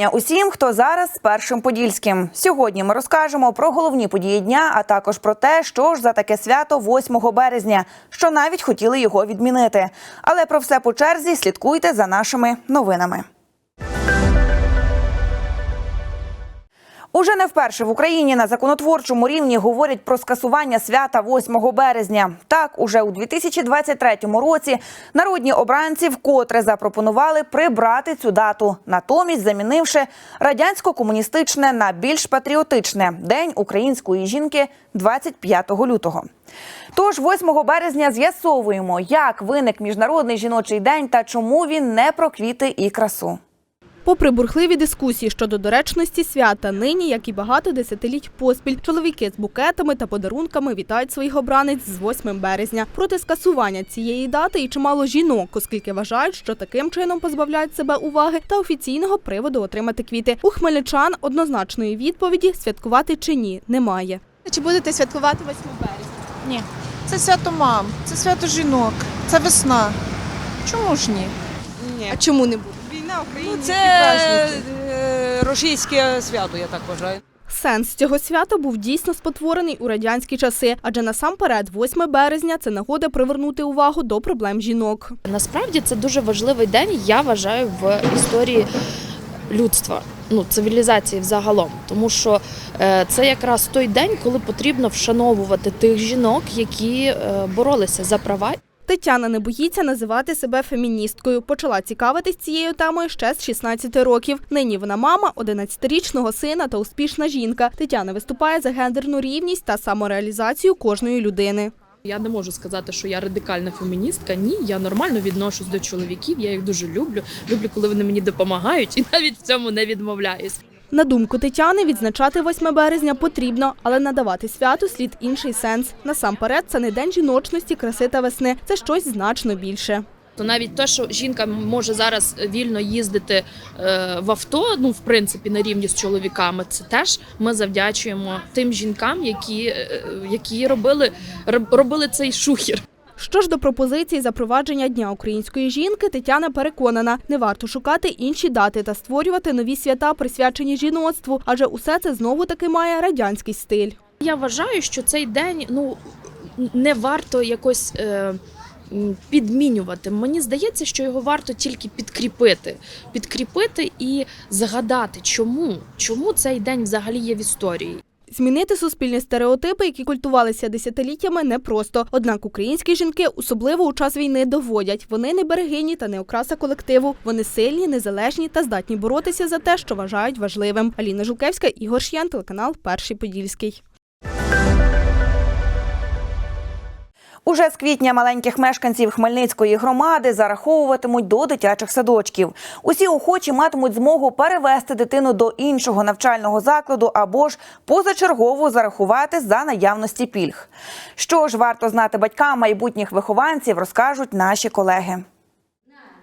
Вітання усім, хто зараз з першим подільським. Сьогодні ми розкажемо про головні події дня, а також про те, що ж за таке свято 8 березня, що навіть хотіли його відмінити. Але про все по черзі слідкуйте за нашими новинами. Уже не вперше в Україні на законотворчому рівні говорять про скасування свята 8 березня. Так, уже у 2023 році народні обранці вкотре запропонували прибрати цю дату, натомість замінивши радянсько-комуністичне на більш патріотичне День української жінки 25 лютого. Тож 8 березня з'ясовуємо, як виник міжнародний жіночий день та чому він не про квіти і красу. Попри бурхливі дискусії щодо доречності свята, нині, як і багато десятиліть поспіль, чоловіки з букетами та подарунками вітають своїх обранець з 8 березня. Проти скасування цієї дати і чимало жінок, оскільки вважають, що таким чином позбавляють себе уваги та офіційного приводу отримати квіти. У хмельничан однозначної відповіді святкувати чи ні немає. Чи будете святкувати 8 березня? Ні. Це свято мам, це свято жінок, це весна. Чому ж ні? Ні. А чому не буде? Війна Україні. Ну, це е, російське свято, я так вважаю. Сенс цього свята був дійсно спотворений у радянські часи, адже насамперед, 8 березня це нагода привернути увагу до проблем жінок. Насправді це дуже важливий день, я вважаю, в історії людства, ну цивілізації взагалом. Тому що е, це якраз той день, коли потрібно вшановувати тих жінок, які е, боролися за права. Тетяна не боїться називати себе феміністкою. Почала цікавитись цією темою ще з 16 років. Нині вона мама 11-річного сина та успішна жінка. Тетяна виступає за гендерну рівність та самореалізацію кожної людини. Я не можу сказати, що я радикальна феміністка. Ні, я нормально відношусь до чоловіків. Я їх дуже люблю. Люблю, коли вони мені допомагають, і навіть в цьому не відмовляюсь. На думку Тетяни, відзначати 8 березня потрібно, але надавати святу слід інший сенс. Насамперед, це не день жіночності, краси та весни. Це щось значно більше. То навіть те, що жінка може зараз вільно їздити е, в авто, ну в принципі на рівні з чоловіками, це теж ми завдячуємо тим жінкам, які, е, які робили, робили цей шухір. Що ж до пропозиції запровадження Дня української жінки, Тетяна переконана, не варто шукати інші дати та створювати нові свята, присвячені жіноцтву, адже усе це знову таки має радянський стиль. Я вважаю, що цей день ну не варто якось. Е, Підмінювати мені здається, що його варто тільки підкріпити, підкріпити і згадати, чому, чому цей день взагалі є в історії. Змінити суспільні стереотипи, які культувалися десятиліттями, непросто. Однак українські жінки, особливо у час війни, доводять, вони не берегині та не окраса колективу. Вони сильні, незалежні та здатні боротися за те, що вважають важливим. Аліна Жукевська, Ігор Ш'ян, телеканал Перший Подільський. Уже з квітня маленьких мешканців Хмельницької громади зараховуватимуть до дитячих садочків. Усі охочі матимуть змогу перевести дитину до іншого навчального закладу або ж позачергово зарахувати за наявності пільг. Що ж варто знати батькам майбутніх вихованців, розкажуть наші колеги.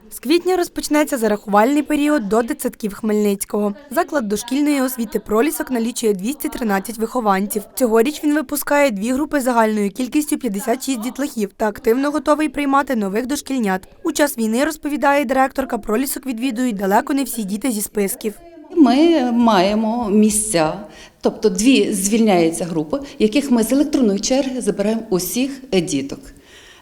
З квітня розпочнеться зарахувальний період до дитсадків Хмельницького. Заклад дошкільної освіти пролісок налічує 213 вихованців. Цьогоріч він випускає дві групи загальною кількістю 56 дітлахів та активно готовий приймати нових дошкільнят. У час війни, розповідає директорка, пролісок відвідують далеко не всі діти зі списків. Ми маємо місця, тобто дві звільняються групи, яких ми з електронної черги забираємо усіх діток.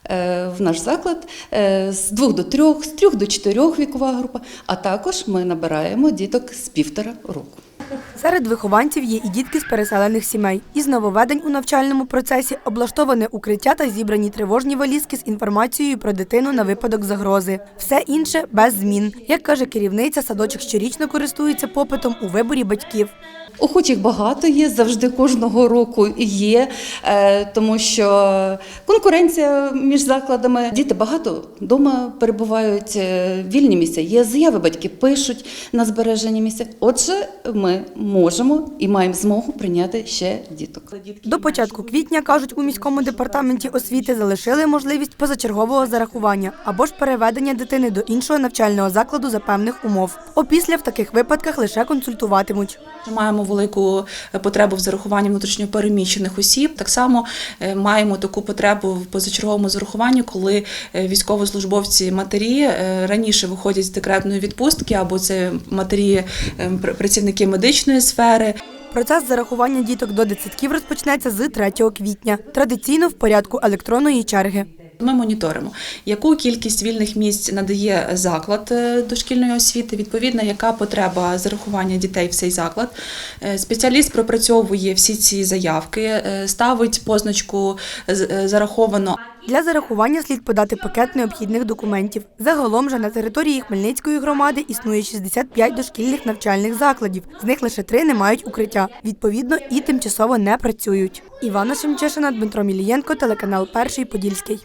Е, В наш заклад е, з двох до трьох, з трьох до чотирьох вікова група, а також ми набираємо діток з півтора року. Серед вихованців є і дітки з переселених сімей. Із нововведень у навчальному процесі облаштоване укриття та зібрані тривожні валізки з інформацією про дитину на випадок загрози. Все інше без змін. Як каже керівниця, садочок щорічно користується попитом у виборі батьків. Охочих багато є, завжди кожного року є, е, тому що конкуренція між закладами. Діти багато вдома перебувають, е, вільні місця є, заяви батьки пишуть на збережені місця. Отже, ми можемо і маємо змогу прийняти ще діток. До початку квітня, кажуть, у міському департаменті освіти залишили можливість позачергового зарахування або ж переведення дитини до іншого навчального закладу за певних умов. Опісля в таких випадках лише консультуватимуть. Маємо велику потребу в зарахуванні внутрішньопереміщених осіб. Так само е, маємо таку потребу в позачерговому зарахуванні, коли е, військовослужбовці матері е, раніше виходять з декретної відпустки, або це матері е, працівники медичної сфери. Процес зарахування діток до дитсадків розпочнеться з 3 квітня, традиційно в порядку електронної черги. Ми моніторимо, яку кількість вільних місць надає заклад е, дошкільної освіти, відповідно, яка потреба зарахування дітей в цей заклад. Е, Спеціаліст пропрацьовує всі ці заявки, е, ставить позначку зараховано. Для зарахування слід подати пакет необхідних документів. Загалом же на території Хмельницької громади існує 65 дошкільних навчальних закладів. З них лише три не мають укриття. Відповідно, і тимчасово не працюють. Івана Шемчешина, Дмитро Мілієнко, телеканал Перший Подільський.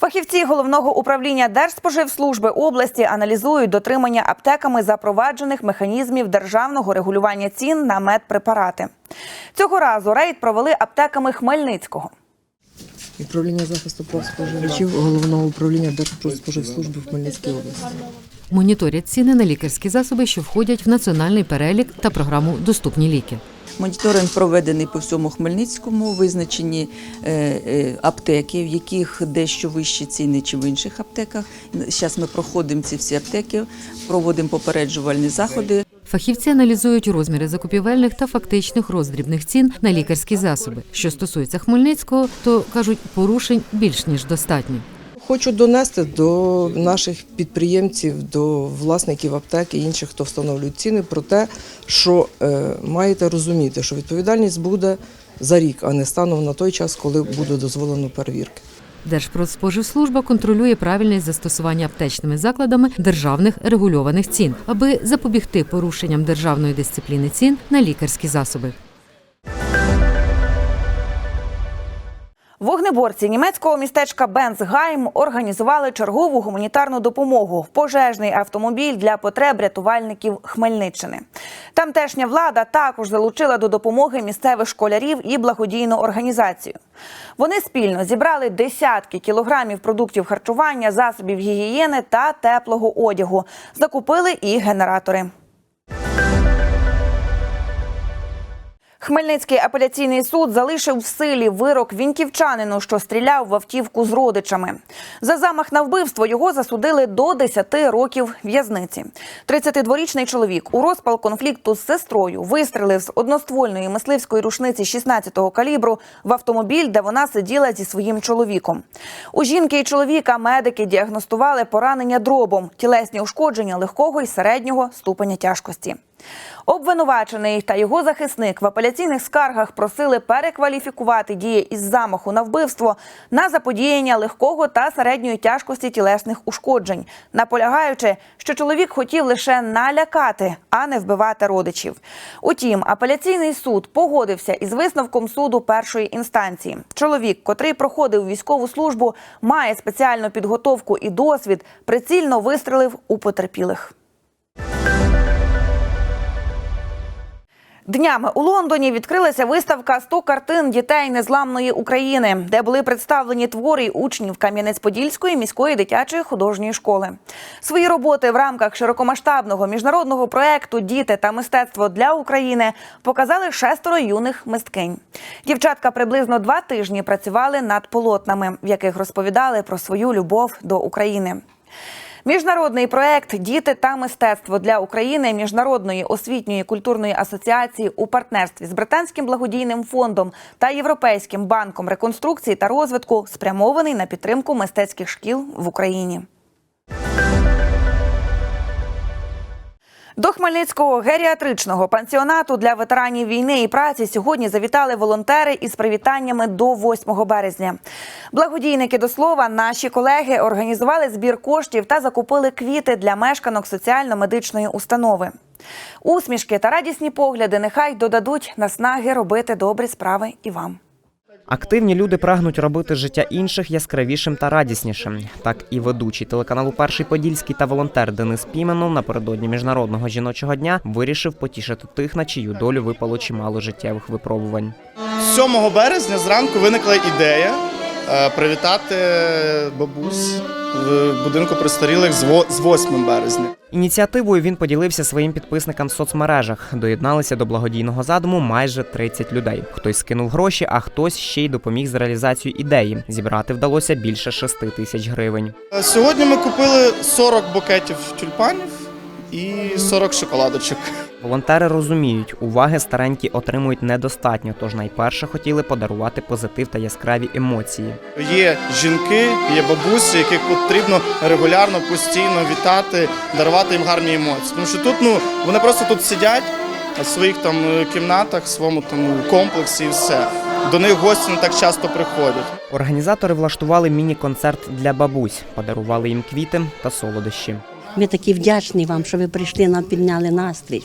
Фахівці головного управління Держспоживслужби області аналізують дотримання аптеками запроваджених механізмів державного регулювання цін на медпрепарати. Цього разу рейд провели аптеками Хмельницького. Управління захисту прав споживачів головного управління Держпродспоживслужби в Хмельницькій області. Моніторять ціни на лікарські засоби, що входять в національний перелік та програму Доступні ліки. Моніторинг проведений по всьому Хмельницькому, визначені е, е, аптеки, в яких дещо вищі ціни, чи в інших аптеках. Зараз ми проходимо ці всі аптеки, проводимо попереджувальні заходи. Фахівці аналізують розміри закупівельних та фактичних роздрібних цін на лікарські засоби. Що стосується Хмельницького, то кажуть, порушень більш ніж достатньо. Хочу донести до наших підприємців, до власників аптек і інших, хто встановлюють ціни, про те, що е, маєте розуміти, що відповідальність буде за рік, а не станом на той час, коли буде дозволено перевірки. Держпродспоживслужба контролює правильне застосування аптечними закладами державних регульованих цін, аби запобігти порушенням державної дисципліни цін на лікарські засоби. Вогнеборці німецького містечка Бенцгайм організували чергову гуманітарну допомогу пожежний автомобіль для потреб рятувальників Хмельниччини. Тамтешня влада також залучила до допомоги місцевих школярів і благодійну організацію. Вони спільно зібрали десятки кілограмів продуктів харчування, засобів гігієни та теплого одягу. Закупили і генератори. Хмельницький апеляційний суд залишив в силі вирок вінківчанину, що стріляв в автівку з родичами. За замах на вбивство його засудили до 10 років в'язниці. 32-річний чоловік у розпал конфлікту з сестрою вистрелив з одноствольної мисливської рушниці 16-го калібру в автомобіль, де вона сиділа зі своїм чоловіком. У жінки і чоловіка медики діагностували поранення дробом, тілесні ушкодження легкого і середнього ступеня тяжкості. Обвинувачений та його захисник в апеляційних скаргах просили перекваліфікувати дії із замаху на вбивство на заподіяння легкого та середньої тяжкості тілесних ушкоджень, наполягаючи, що чоловік хотів лише налякати, а не вбивати родичів. Утім, апеляційний суд погодився із висновком суду першої інстанції. Чоловік, котрий проходив військову службу, має спеціальну підготовку і досвід, прицільно вистрелив у потерпілих. Днями у Лондоні відкрилася виставка «100 картин дітей незламної України, де були представлені твори учнів Кам'янець-Подільської міської дитячої художньої школи. Свої роботи в рамках широкомасштабного міжнародного проекту Діти та мистецтво для України показали шестеро юних мисткинь. Дівчатка приблизно два тижні працювали над полотнами, в яких розповідали про свою любов до України. Міжнародний проект Діти та мистецтво для України міжнародної освітньої культурної асоціації у партнерстві з британським благодійним фондом та Європейським банком реконструкції та розвитку спрямований на підтримку мистецьких шкіл в Україні. До Хмельницького геріатричного пансіонату для ветеранів війни і праці сьогодні завітали волонтери із привітаннями до 8 березня. Благодійники до слова, наші колеги організували збір коштів та закупили квіти для мешканок соціально-медичної установи. Усмішки та радісні погляди нехай додадуть наснаги робити добрі справи і вам. Активні люди прагнуть робити життя інших яскравішим та радіснішим. Так і ведучий телеканалу Перший Подільський та волонтер Денис Піменов напередодні міжнародного жіночого дня вирішив потішити тих, на чию долю випало чимало життєвих випробувань. 7 березня зранку виникла ідея привітати бабусь в будинку престарілих з во- 8 березня. Ініціативою він поділився своїм підписникам в соцмережах. Доєдналися до благодійного задуму майже 30 людей. Хтось скинув гроші, а хтось ще й допоміг з реалізацією ідеї. Зібрати вдалося більше 6 тисяч гривень. Е, Сьогодні ми купили 40 букетів тюльпанів і 40 шоколадочок. Волонтери розуміють, уваги старенькі отримують недостатньо, тож найперше хотіли подарувати позитив та яскраві емоції. Є жінки, є бабусі, яких потрібно регулярно, постійно вітати, дарувати їм гарні емоції. Тому що тут ну вони просто тут сидять в своїх там е, кімнатах, в своєму там комплексі і все. До них гості не так часто приходять. Організатори влаштували міні-концерт для бабусь, подарували їм квіти та солодощі. Ми такі вдячні вам, що ви прийшли, нам підняли настрій.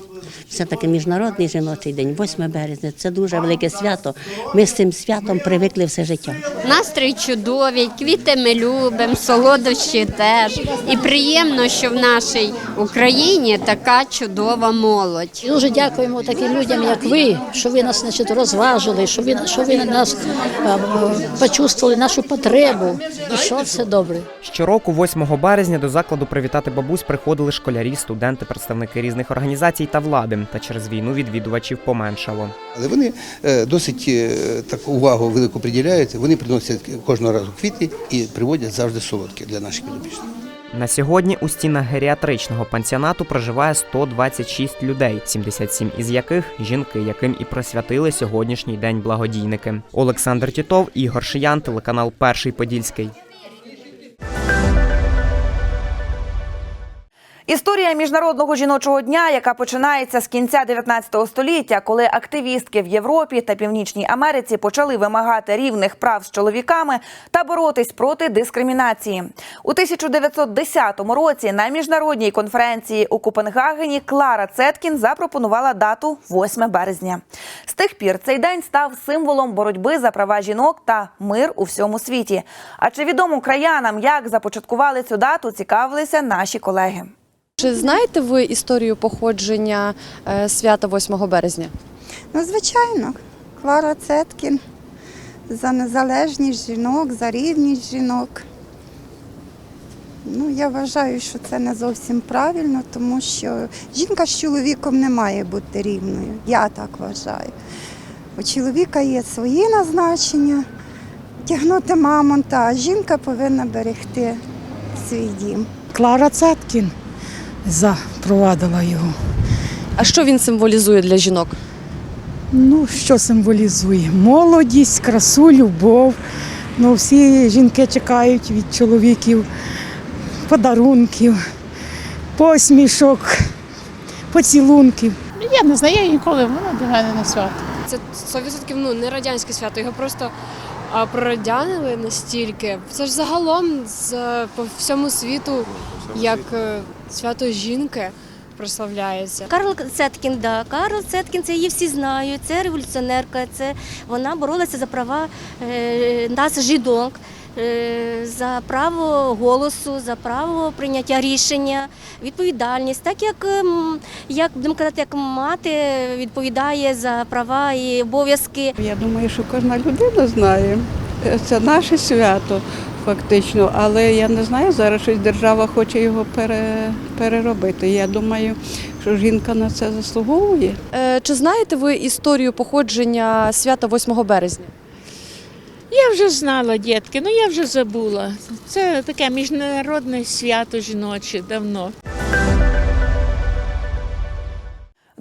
Все таки міжнародний жіночий день, 8 березня. Це дуже велике свято. Ми з цим святом привикли все життя. Настрій чудовий, квіти ми любимо, солодощі теж. І приємно, що в нашій Україні така чудова молодь. Дуже дякуємо таким людям, як ви, що ви нас значить, розважили, що ви, що ви нас е, почувствували нашу потребу. І що все добре. Щороку, 8 березня, до закладу привітати бабусь приходили школярі, студенти, представники різних організацій та влади. Та через війну відвідувачів поменшало. Але вони е, досить е, таку увагу велику приділяють. Вони приносять кожного разу квіти і приводять завжди солодкі для наших підопічних. На сьогодні у стінах геріатричного пансіонату проживає 126 людей, 77 із яких жінки, яким і присвятили сьогоднішній день благодійники. Олександр Тітов, Ігор Шиян, телеканал Перший Подільський. Історія міжнародного жіночого дня, яка починається з кінця 19 століття, коли активістки в Європі та Північній Америці почали вимагати рівних прав з чоловіками та боротись проти дискримінації. У 1910 році на міжнародній конференції у Копенгагені Клара Цеткін запропонувала дату 8 березня. З тих пір цей день став символом боротьби за права жінок та мир у всьому світі. А чи відомо краянам, як започаткували цю дату, цікавилися наші колеги. Чи знаєте ви історію походження е, свята 8 березня? Ну, звичайно, Клара Цеткін за незалежність жінок, за рівність жінок. Ну, я вважаю, що це не зовсім правильно, тому що жінка з чоловіком не має бути рівною. Я так вважаю. У чоловіка є свої назначення, тягнути мамонта, а жінка повинна берегти свій дім. Клара Цеткін запровадила його. А що він символізує для жінок? Ну, що символізує? Молодість, красу, любов. Ну, всі жінки чекають від чоловіків подарунків, посмішок, поцілунків. Я не знаю, я ніколи воно для мене не свято. Це 100% ну, не радянське свято, його просто а, прорадянили настільки. Це ж загалом з, по всьому світу як е, свято жінки прославляється. Карл Цеткін, да. Карл Цеткін, це її всі знають, це революціонерка, це вона боролася за права е, нас, жінок, е, за право голосу, за право прийняття рішення, відповідальність, так як, ем, як будемо казати, як мати відповідає за права і обов'язки. Я думаю, що кожна людина знає. Це наше свято фактично, але я не знаю, зараз щось держава хоче його пере, переробити. Я думаю, що жінка на це заслуговує. Е, Чи знаєте ви історію походження свята 8 березня? Я вже знала, дітки, ну я вже забула. Це таке міжнародне свято жіноче давно.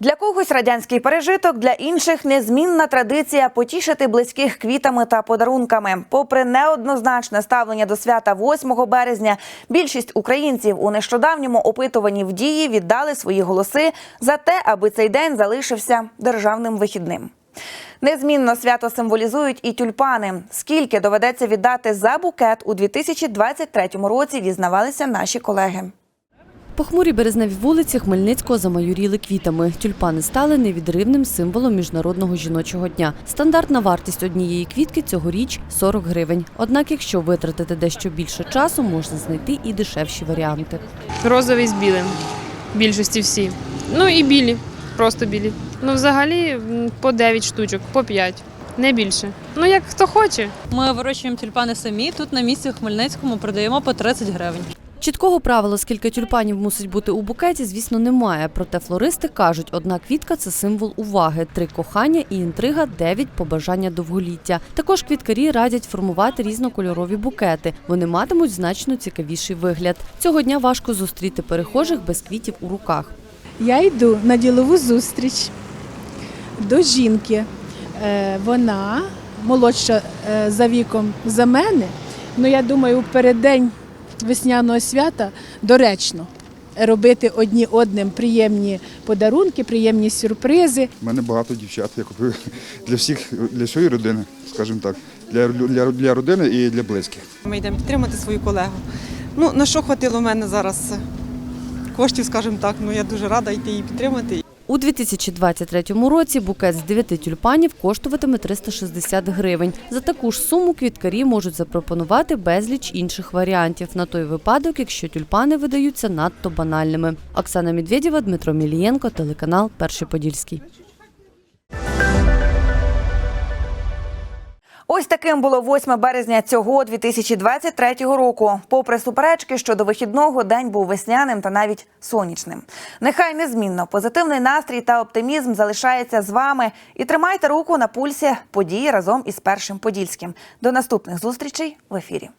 Для когось радянський пережиток, для інших незмінна традиція потішити близьких квітами та подарунками. Попри неоднозначне ставлення до свята 8 березня, більшість українців у нещодавньому опитуванні в дії віддали свої голоси за те, аби цей день залишився державним вихідним. Незмінно свято символізують і тюльпани. Скільки доведеться віддати за букет у 2023 році, дізнавалися наші колеги. Похмурі березневі вулиці Хмельницького замайоріли квітами. Тюльпани стали невідривним символом міжнародного жіночого дня. Стандартна вартість однієї квітки цьогоріч 40 гривень. Однак, якщо витратити дещо більше часу, можна знайти і дешевші варіанти. Розовий з білим. Більшості всі. Ну і білі, просто білі. Ну, взагалі по 9 штучок, по 5. Не більше. Ну як хто хоче. Ми вирощуємо тюльпани самі. Тут на місці в Хмельницькому продаємо по 30 гривень. Чіткого правила, скільки тюльпанів мусить бути у букеті, звісно, немає. Проте флористи кажуть, одна квітка це символ уваги, три кохання і інтрига, дев'ять побажання довголіття. Також квіткарі радять формувати різнокольорові букети. Вони матимуть значно цікавіший вигляд. Цього дня важко зустріти перехожих без квітів у руках. Я йду на ділову зустріч до жінки. Е, Вона молодша е, за віком за мене. Ну я думаю, в переддень весняного свята доречно робити одні одним приємні подарунки, приємні сюрпризи. У мене багато дівчат. Я купив для всіх, для всієї родини, скажімо так, для, для, для родини і для близьких. Ми йдемо підтримати свою колегу. Ну, на що хватило в мене зараз коштів, скажімо так, ну я дуже рада йти її підтримати. У 2023 році букет з 9 тюльпанів коштуватиме 360 гривень. За таку ж суму квіткарі можуть запропонувати безліч інших варіантів на той випадок, якщо тюльпани видаються надто банальними. Оксана Медведєва, Дмитро Мілієнко, телеканал Перший Подільський. Ось таким було 8 березня цього 2023 року. Попри суперечки щодо вихідного, день був весняним та навіть сонячним. Нехай незмінно позитивний настрій та оптимізм залишається з вами. І тримайте руку на пульсі події разом із першим подільським. До наступних зустрічей в ефірі.